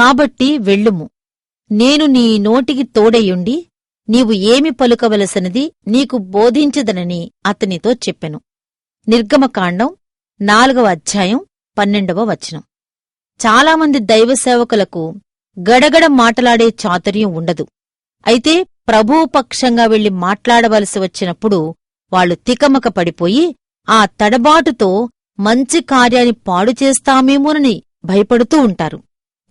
కాబట్టి వెళ్ళుము. నేను నీ నోటికి తోడయుండి నీవు ఏమి పలుకవలసినది నీకు బోధించదనని అతనితో చెప్పెను. నిర్గమకాండం నాలుగవ అధ్యాయం పన్నెండవ వచనం. చాలామంది దైవ సేవకులకు గడగడ మాటలాడే చాతుర్యం ఉండదు. అయితే ప్రభువుపక్షంగా వెళ్ళి మాట్లాడవలసి వచ్చినప్పుడు వాళ్ళు తికమక పడిపోయి ఆ తడబాటుతో మంచి కార్యాన్ని పాడు చేస్తామేమోనని భయపడుతూ ఉంటారు.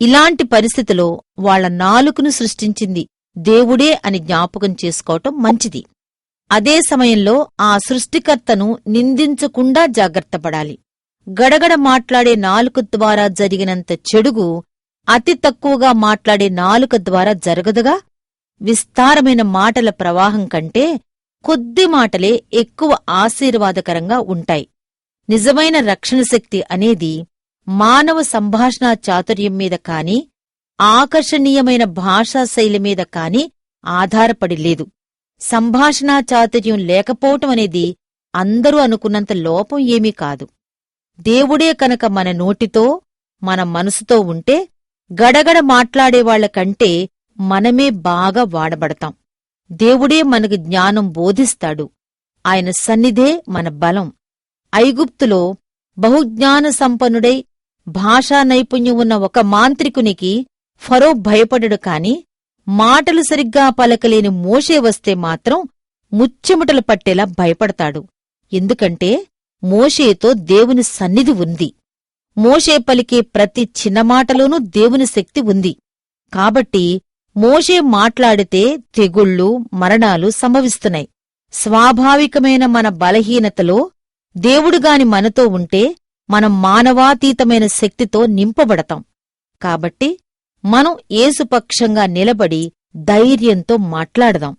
ఇలాంటి పరిస్థితిలో వాళ్ళ నాలుకను సృష్టించింది దేవుడే అని జ్ఞాపకం చేసుకోవటం మంచిది. అదే సమయంలో ఆ సృష్టికర్తను నిందించకుండా జాగ్రత్తపడాలి గడగడ మాట్లాడే నాలుక ద్వారా జరిగినంత చెడుగు అతి తక్కువగా మాట్లాడే నాలుక ద్వారా జరగదుగా? విస్తారమైన మాటల ప్రవాహం కంటే కొద్ది మాటలే ఎక్కువ ఆశీర్వాదకరంగా ఉంటాయి. నిజమైన రక్షణ శక్తి అనేది మానవ సంభాషణా చాతుర్యం మీద కాని ఆకర్షణీయమైన భాషా శైలి మీద కాని ఆధారపడి లేదు. సంభాషణా చాతుర్యం లేకపోవటం అనేది అందరూ అనుకున్నంత లోపం ఏమీ కాదు. దేవుడే కనుక మన నోటితో మన మనసుతో ఉంటే గడగడ మాట్లాడేవాళ్ళ కంటే మనమే బాగా వాడబడతాం. దేవుడే మనకు జ్ఞానం బోధిస్తాడు. ఆయన సన్నిధే మన బలం. ఐగుప్తులో బహుజ్ఞాన సంపన్నుడై భాషా నైపుణ్యం ఉన్న ఒక మాంత్రికునికి ఫరో భయపడడు కాని మాటలు సరిగ్గా పలకలేని మోషే వస్తే మాత్రం ముచ్చెముటలు పట్టేలా భయపడతాడు. ఎందుకంటే మోషేతో దేవుని సన్నిధి ఉంది. మోషే పలికే ప్రతి చిన్న మాటలోనూ దేవుని శక్తి ఉంది. కాబట్టి మోషే మాట్లాడితే తెగుళ్ళు మరణాలు సంభవిస్తున్నాయి. స్వాభావికమైన మన బలహీనతలో దేవుడుగాని మనతో ఉంటే మనం మానవాతీతమైన శక్తితో నింపబడతాం. కాబట్టి మనం ఏసుపక్షంగా నిలబడి ధైర్యంతో మాట్లాడదాం.